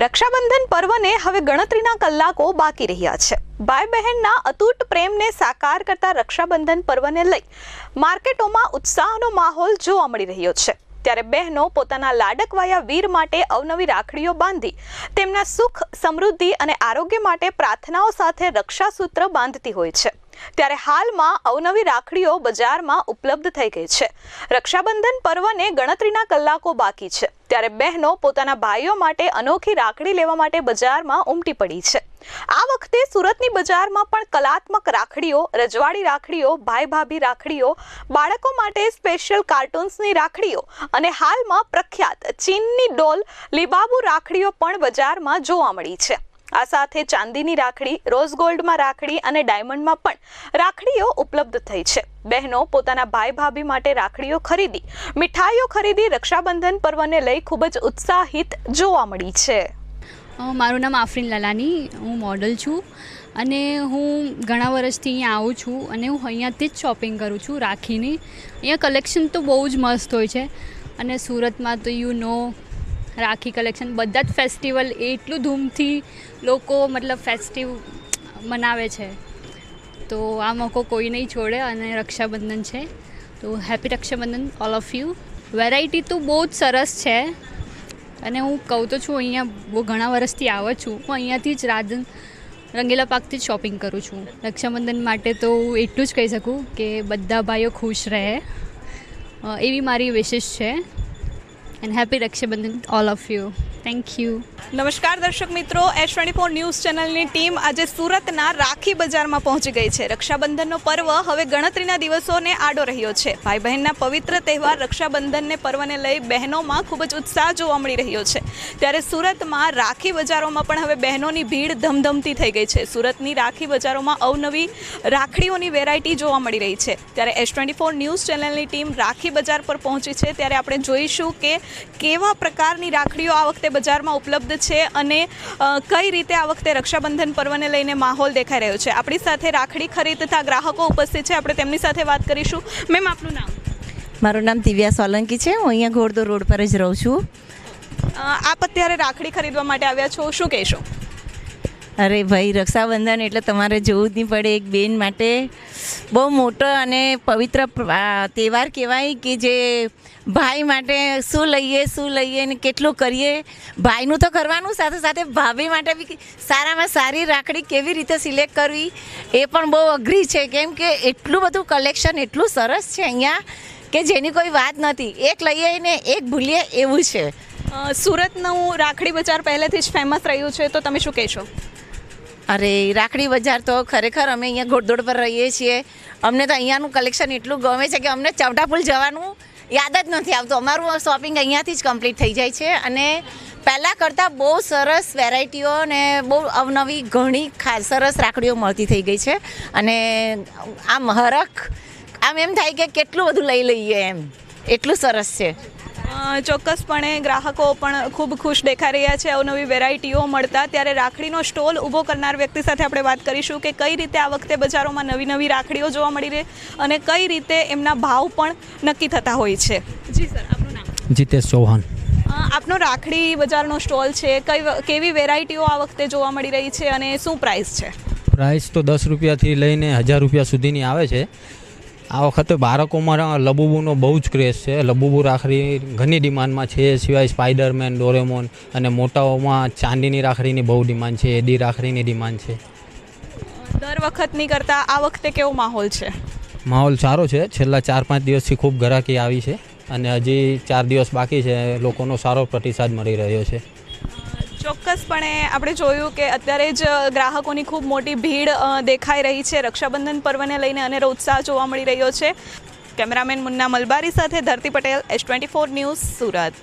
રક્ષાબંધન પર્વને હવે ગણતરીના કલાકો બાકી રહ્યા છે. ભાઈ બહેનના અતૂટ પ્રેમને સાકાર કરતા રક્ષાબંધન પર્વને લઈ માર્કેટોમાં ઉત્સાહનો માહોલ જોવા મળી રહ્યો છે. ત્યારે બહેનો પોતાના લાડકવાયા વીર માટે અવનવી રાખડીઓ બાંધી તેમના સુખ, સમૃદ્ધિ અને આરોગ્ય માટે પ્રાર્થનાઓ સાથે રક્ષાસૂત્ર બાંધતી હોય છે. ત્યારે હાલમાં અવનવી રાખડીઓ બજારમાં ઉપલબ્ધ થઈ ગઈ છે. રક્ષાબંધન પર્વને ગણતરીના કલાકો બાકી છે. ત્યારે બહેનો પોતાના ભાઈઓ માટે અનોખી રાખડી લેવા માટે બજારમાં ઉમટી પડી છે. આ વખતે સુરતની બજારમાં પણ કલાત્મક રાખડીઓ, રજવાડી રાખડીઓ ભાઈ ભાભી રાખડીઓ, બાળકો માટે સ્પેશિયલ કાર્ટૂન્સની રાખડીઓ અને હાલમાં પ્રખ્યાત ચીનની ડોલ, લીબાબુ રાખડીઓ પણ બજારમાં જોવા મળી છે. આ સાથે ચાંદીની રાખડી, રોઝ ગોલ્ડમાં રાખડી અને ડાયમંડમાં પણ રાખડીઓ ઉપલબ્ધ થઈ છે. બહેનો પોતાના ભાઈ ભાભી માટે રાખડીઓ ખરીદી, મીઠાઈઓ ખરીદી રક્ષાબંધન પર્વને લઈ ખૂબ જ ઉત્સાહિત જોવા મળી છે. મારું નામ આફરીન લલાની, હું મોડલ છું અને હું ઘણા વર્ષથી અહીંયા આવું છું અને હું અહીંયાથી જ શોપિંગ કરું છું રાખીની. અહીંયા કલેક્શન તો બહુ જ મસ્ત હોય છે અને સુરતમાં તો યુ નો રાખી કલેક્શન બધા જ ફેસ્ટિવલ એટલું ધૂમથી લોકો મતલબ ફેસ્ટિવ મનાવે છે. તો આ મોકો કોઈ નહીં છોડે અને રક્ષાબંધન છે. તો happy Rakshabandhan all of you variety તો બહુ જ સરસ છે. અને હું કહું તો છું, અહીંયા બહુ ઘણા વર્ષથી આવું છું. હું અહીંયાથી જ રાજન રંગીલા પાકથી જ શોપિંગ કરું છું. રક્ષાબંધન માટે તો હું એટલું જ કહી શકું કે બધા ભાઈઓ ખુશ રહે. એવી મારી વિશેષ છે. and happy Raksha Bandhan to all of you. Thank you નમસ્કાર દર્શક મિત્રો એસ ટ્વેન્ટી ફોર ન્યૂઝ ચેનલની ટીમ આજે સુરતના રાખી બજારમાં પહોંચી ગઈ છે. રક્ષાબંધનનો પર્વ હવે ગણતરીના દિવસોને આડો રહ્યો છે. ભાઈ બહેનના પવિત્ર તહેવાર રક્ષાબંધનને પર્વને લઈ બહેનોમાં ખૂબ જ ઉત્સાહ જોવા મળી રહ્યો છે. ત્યારે સુરતમાં રાખી બજારોમાં પણ હવે બહેનોની ભીડ ધમધમતી થઈ ગઈ છે. સુરતની રાખી બજારોમાં અવનવી રાખડીઓની વેરાયટી જોવા મળી રહી છે. ત્યારે એસ ટ્વેન્ટી ફોર ન્યૂઝ ચેનલની ટીમ રાખી બજાર પર પહોંચી છે. ત્યારે આપણે જોઈશું કે કેવા પ્રકારની રાખડીઓ આ વખતે બજારમાં ઉપલબ્ધ છે અને કઈ રીતે આ વખતે રક્ષાબંધન પર્વને લઈને માહોલ દેખાઈ રહ્યો છે? આપણી સાથે રાખડી ખરીદતા ગ્રાહકો ઉપસ્થિત છે. આપણે તેમની સાથે વાત કરીશું. મેમ આપનું નામ? મારું નામ દિવ્યા સોલંકી છે. હું અહીંયા ઘોડદો રોડ પર જ રહું છું. આપ અત્યારે રાખડી ખરીદવા માટે આવ્યા છો. શું કહેશો? અરે ભાઈ, રક્ષાબંધન એટલે તમારે જોવું જ નહીં પડે એક બેન માટે. બહુ મોટો અને પવિત્ર તહેવાર કહેવાય કે જે ભાઈ માટે શું લઈએ શું લઈએ ને કેટલું કરીએ. ભાઈનું તો કરવાનું, સાથે સાથે ભાભી માટે બી સારામાં સારી રાખડી કેવી રીતે સિલેક્ટ કરવી એ પણ બહુ અઘરી છે. કેમ કે એટલું બધું કલેક્શન એટલું સરસ છે અહીંયા કે જેની કોઈ વાત નથી. એક લઈએ ને એક ભૂલીએ એવું છે. સુરતનું રાખડી બજાર પહેલેથી જ ફેમસ રહ્યું છે, તો તમે શું કહેશો? અરે રાખડી બજાર તો ખરેખર અમે અહીંયા ઘોડદોડ પર રહીએ છીએ. અમને તો અહીંયાનું કલેક્શન એટલું ગમે છે કે અમને ચવટાપુલ જવાનું યાદ જ નથી આવતું. અમારું શોપિંગ અહીંયાથી જ કમ્પ્લીટ થઈ જાય છે અને પહેલાં કરતાં બહુ સરસ વેરાયટીઓ ને બહુ અવનવી ઘણી ખા, સરસ રાખડીઓ મળતી થઈ ગઈ છે. અને આમ હરખ, આમ એમ થાય કે કેટલું બધું લઈ લઈએ એમ. એટલું સરસ છે. ચોક્કસપણે ગ્રાહકો પણ ખૂબ ખુશ દેખાઈ રહ્યા છે. અવનવી વેરાયટીઓ મળતા ત્યારે રાખડીનો સ્ટોલ ઊભો કરનાર વ્યક્તિ સાથે આપણે વાત કરીશું કે કઈ રીતે આ વખતે બજારોમાં નવી નવી રાખડીઓ જોવા મળી રહે અને કઈ રીતે એમના ભાવ પણ નક્કી થતા હોય છે. જી સર આપનું નામ? જીતેશ ચૌહાણ. આપનો રાખડી બજારનો સ્ટોલ છે. કઈ કેવી વેરાયટીઓ આ વખતે જોવા મળી રહી છે અને શું પ્રાઇસ છે? પ્રાઇસ તો દસ રૂપિયાથી લઈને હજાર રૂપિયા સુધીની આવે છે. આ વખતે બાળકોમાં લબુબુનો બહુ જ ક્રેઝ છે. લબુબુ રાખડી ઘણી ડિમાન્ડમાં છે સિવાય સ્પાઈડરમેન ડોરેમોન અને મોટાઓમાં ચાંદીની રાખડીની બહુ ડિમાન્ડ છે એડી રાખડીની ડિમાન્ડ છે. દર વખતની કરતાં આ વખતે કેવો માહોલ છે? માહોલ સારો છે. છેલ્લા ચાર પાંચ દિવસથી ખૂબ ગ્રાહકી આવી છે અને હજી ચાર દિવસ બાકી છે. લોકોનો સારો પ્રતિસાદ મળી રહ્યો છે. ચોક્કસપણે આપણે જોયું કે અત્યારે જ ગ્રાહકોની ખૂબ મોટી ભીડ દેખાઈ રહી છે. રક્ષાબંધન પર્વને લઈને અનેરો ઉત્સાહ જોવા મળી રહ્યો છે. કેમેરામેન મુન્ના મલબારી સાથે Dharti Patel, S twenty four news Surat.